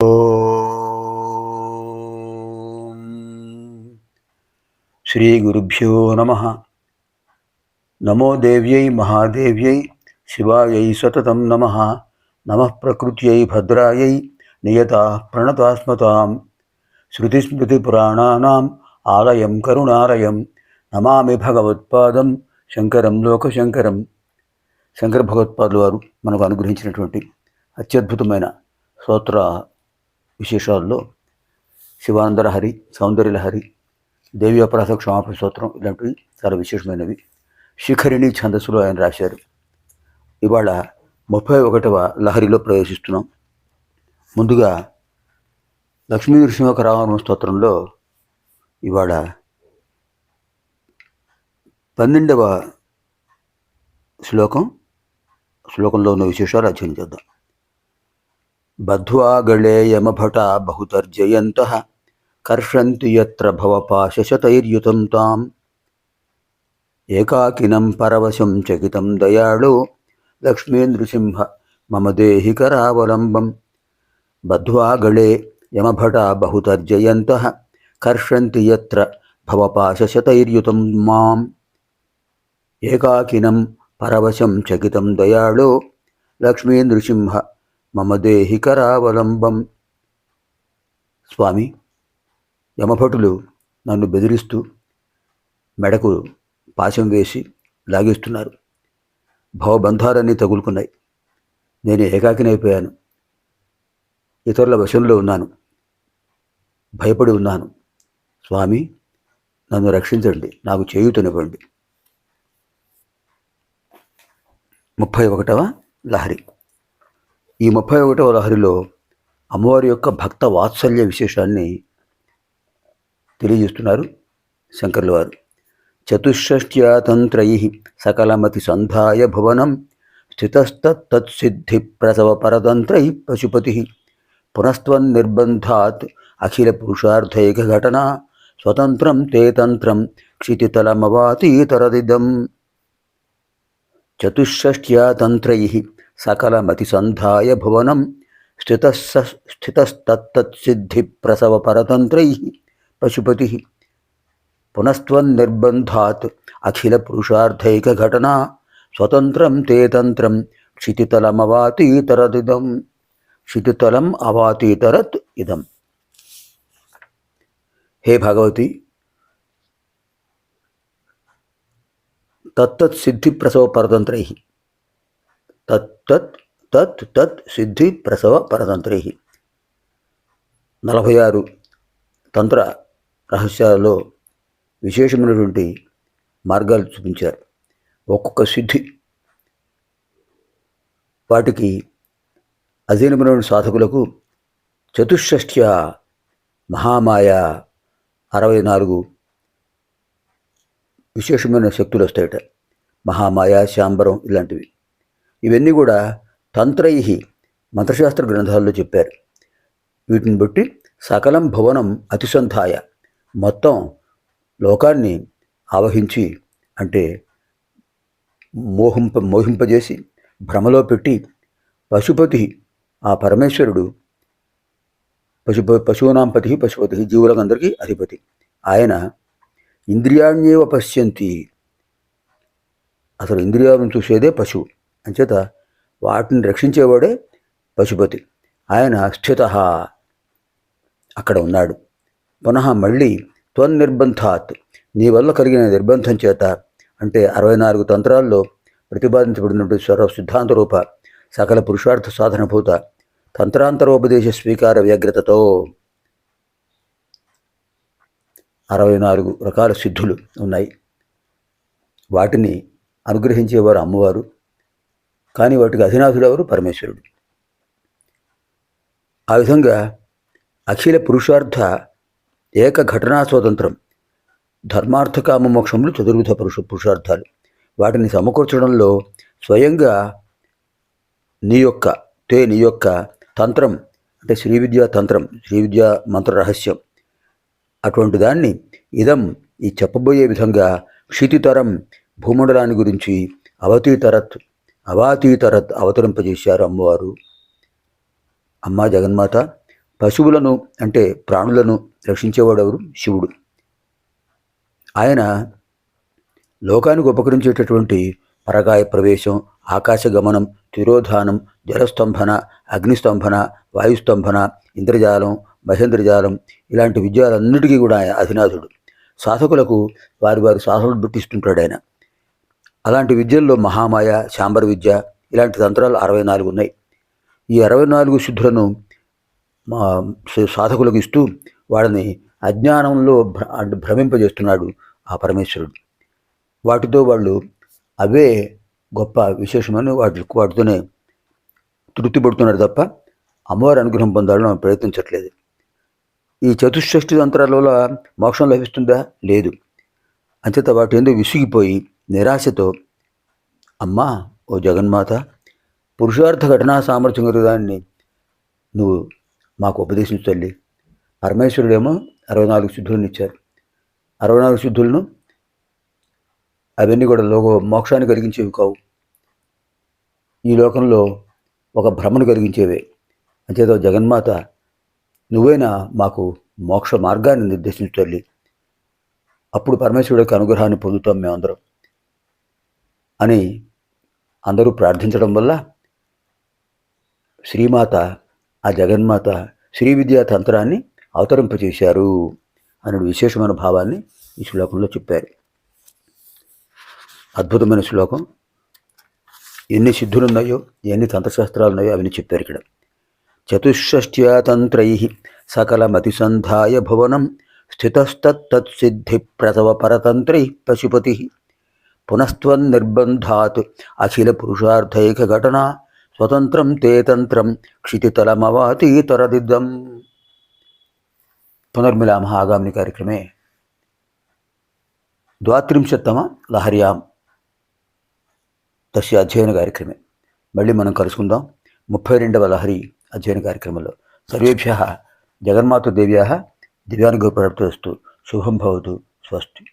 శ్రీ గురుభ్యో నమ. నమో దేవ్యై మహాదేవ్యై శివాయై సతతం నమ. నమ ప్రకృత్యై భద్రాయై నియత ప్రణతాస్మతాం. శృతిస్మృతిపురాణానాం ఆలయం కరుణాలయం. నమామి భగవత్పాదం శంకరం లోకశంకరం. శంకర భగవత్పాదులు వారు మనకు అనుగ్రహించినటువంటి అత్యద్భుతమైన స్తోత్ర విశేషాల్లో శివానందలహరి సౌందర్యలహరి దేవి అపరాధ క్షమాపణ స్తోత్రం ఇలాంటివి చాలా విశేషమైనవి. శిఖరిణి ఛందస్సులో ఆయన రాశారు. ఇవాళ ముప్పై ఒకటవ లహరిలో ప్రవేశిస్తున్నాం. ముందుగా లక్ష్మీ నృసింహకరావణ స్తోత్రంలో ఇవాళ పన్నెండవ శ్లోకం. శ్లోకంలో ఉన్న విశేషాలు అధ్యయనం చేద్దాం. బద్ధ్వా గళే బహుతర్జయంత కర్షంతి యత్ర భవపాశశతైర్యుతం తాం ఏకాకినం పరవశం చకితం దయాళు లక్ష్మీనృసింహ మమ దేహి కరావలంబం బద్ధ్వా గళే యమభట బహుతర్జయంత కర్షంతి యత్ర భవపాశశతైర్యుతం మాం ఏకాకినం పరవశం చకితం దయాళు లక్ష్మీ మమదేహికరావలంబం స్వామి యమభటులు నన్ను బెదిరిస్తూ మెడకు పాశం వేసి లాగేస్తున్నారు. భవబంధాలన్నీ తగులుకున్నాయి. నేను ఏకాకినైపోయాను. ఇతరుల వశంలో ఉన్నాను. భయపడి ఉన్నాను. స్వామి నన్ను రక్షించండి. నాకు చేయుతనివ్వండి ముప్పై ఒకటవ లహరి. ఈ ముప్పై ఒకటవ లహరిలో అమ్మవారి యొక్క భక్త వాత్సల్య విశేషాన్ని తెలియజేస్తున్నారు శంకర్ల వారు. చతుషష్ట్యాతంత్రై సకలమతి సంధాయ భువనం స్థితస్తత్సిద్ధి ప్రసవ పరతంత్రై పశుపతి పునస్త్వన్నిర్బంధాత్ అఖిల పురుషార్థైక ఘటన స్వతంత్రం తే తంత్రం క్షితితలమవాతీతరదిదం. చతుషష్ట్యాతంత్రై సకలమతిసంధాయ భువనం స్థితస్స స్థితస్తత్సిద్ధి పరతంత్రై పశుపతి పునస్త్వన్నిర్బంధాత్ అఖిల పురుషార్థైక స్వతంత్రం తే తంత్రం క్షితితలమవాతీతరదిదం క్షితితలం అవాతీతరత్ ఇదం. హే భగవతి! తత్తత్ సిద్ధి ప్రసవ పరతంత్రై తత్ తత్ తత్ తత్ సిద్ధి ప్రసవ పరతంత్రేహి నలభై ఆరు తంత్ర రహస్యాలలో విశేషమైనటువంటి మార్గాలు చూపించారు. ఒక్కొక్క సిద్ధి వాటికి అధీనమైన సాధకులకు చతుషష్ట్య మహామాయ అరవై నాలుగు విశేషమైన శక్తులు వస్తాయట. మహామాయ శాంబరం ఇలాంటివి. ఇవన్నీ కూడా తంత్రై మంత్రశాస్త్ర గ్రంథాల్లో చెప్పారు. వీటిని బట్టి సకలం భవనం అతిసంధాయ. మొత్తం లోకాన్ని ఆవహించి అంటే మోహింప మోహింపజేసి భ్రమలో పెట్టి పశుపతి ఆ పరమేశ్వరుడు పశు పశువునాంపతి పశుపతి జీవులకందరికీ అధిపతి. ఆయన ఇంద్రియాణ్యేవ పశ్యంతి. అసలు ఇంద్రియాలను చూసేదే పశువు. అంచేత వాటిని రక్షించేవాడే పశుపతి. ఆయన స్థిత. అక్కడ ఉన్నాడు. పునః మళ్ళీ త్వన్నిర్బంధాత్. నీ వల్ల కలిగిన నిర్బంధం చేత అంటే అరవై నాలుగు తంత్రాల్లో ప్రతిపాదించబడినటువంటి స్వర సిద్ధాంత రూప సకల పురుషార్థ సాధనభూత తంత్రాంతరోపదేశ స్వీకార వ్యగ్రతతో. అరవై నాలుగు రకాల సిద్ధులు ఉన్నాయి. వాటిని అనుగ్రహించేవారు అమ్మవారు. కానీ వాటికి అధినాథుడు ఎవరు? పరమేశ్వరుడు. ఆ విధంగా అఖిల పురుషార్థ ఏక ఘటనా స్వతంత్రం ధర్మార్థ కామ మోక్షములు చతుర్విధ పురుష పురుషార్థాలు. వాటిని సమకూర్చడంలో స్వయంగా నీ యొక్క తే నీ యొక్క తంత్రం అంటే శ్రీ విద్యా తంత్రం శ్రీ విద్యా మంత్ర రహస్యం అటువంటి దాన్ని ఇదం ఈ చెప్పబోయే విధంగా క్షితితరం భూమండలాన్ని గురించి అవతీతరత్ అవాతీతరత్ అవతరింపజేశారు అమ్మవారు. అమ్మ జగన్మాత పశువులను అంటే ప్రాణులను రక్షించేవాడెవరు? శివుడు. ఆయన లోకానికి ఉపకరించేటటువంటి పరకాయ ప్రవేశం ఆకాశ గమనం తిరోధానం జలస్తంభన అగ్నిస్తంభన వాయుస్తంభన ఇంద్రజాలం మహేంద్రజాలం ఇలాంటి విద్యలన్నిటికీ కూడా ఆయన అధినాథుడు. సాధకులకు వారి వారి సాధనలు పెట్టిస్తుంటాడు ఆయన అలాంటి విద్యల్లో మహామాయ శాంబర విద్య ఇలాంటి తంత్రాలు అరవై నాలుగు ఉన్నాయి. ఈ అరవై నాలుగు శుద్ధులను మా సాధకులకు ఇస్తూ వాళ్ళని అజ్ఞానంలో భ్ర అంటే భ్రమింపజేస్తున్నాడు ఆ పరమేశ్వరుడు. వాటితో వాళ్ళు అవే గొప్ప విశేషమని వాటి వాటితోనే తృప్తి పడుతున్నారు తప్ప అమ్మవారి అనుగ్రహం పొందాలని ప్రయత్నించట్లేదు. ఈ చతుష్షష్టి తంత్రాల వల్ల మోక్షం లభిస్తుందా? లేదు. అంచేత వాటి ఎందుకు విసిగిపోయి నిరాశతో అమ్మా ఓ జగన్మాత పురుషార్థ ఘటనా సామర్థ్యం దాన్ని నువ్వు మాకు ఉపదేశించు తల్లి. పరమేశ్వరుడేమో అరవై నాలుగు శుద్ధులను ఇచ్చారు. అరవై నాలుగు శుద్ధులను అవన్నీ కూడా లోక మోక్షాన్ని కలిగించేవి కావు. ఈ లోకంలో ఒక భ్రమను కలిగించేవే. అంచేత జగన్మాత నువ్వైనా మాకు మోక్ష మార్గాన్ని నిర్దేశించు తల్లి. అప్పుడు పరమేశ్వరుడు యొక్క అనుగ్రహాన్ని పొందుతాం మేమందరం అని అందరూ ప్రార్థించడం వల్ల శ్రీమాత ఆ జగన్మాత శ్రీ విద్యా తంత్రాన్ని అవతరింపజేశారు అనే విశేషమైన భావాన్ని ఈ శ్లోకంలో చెప్పారు. అద్భుతమైన శ్లోకం. ఎన్ని సిద్ధులు ఉన్నాయో ఎన్ని తంత్రశాస్త్రాలు ఉన్నాయో అవన్నీ చెప్పారు ఇక్కడ. చతుషష్ట్యా తంత్రై సకలమతిసంధాయ భవనం స్థితస్తత్సిద్ధి ప్రసవ పరతంత్రై పశుపతి పునస్త్వన్నిర్బంధాత్ అఖిల పురుషార్థైక ఘటన స్వతంత్రం తే తంత్రం క్షితితలమవాతీతరదిద్దం పునర్మిలామः ఆగామిని కార్యక్రమే ద్వాత్రింశత్తమ లహర్యాం తస్య అధ్యయన కార్యక్రమే మళ్ళీ మనం కలుసుకుందాం ముప్పై రెండవ లహరి అధ్యయన కార్యక్రమంలో సర్వేభ్య జగన్మాత దివ్యానుగ్రహ దివ్యానుగ్రహప్రాప్తస్తు శుభం భవతు. స్వస్తి.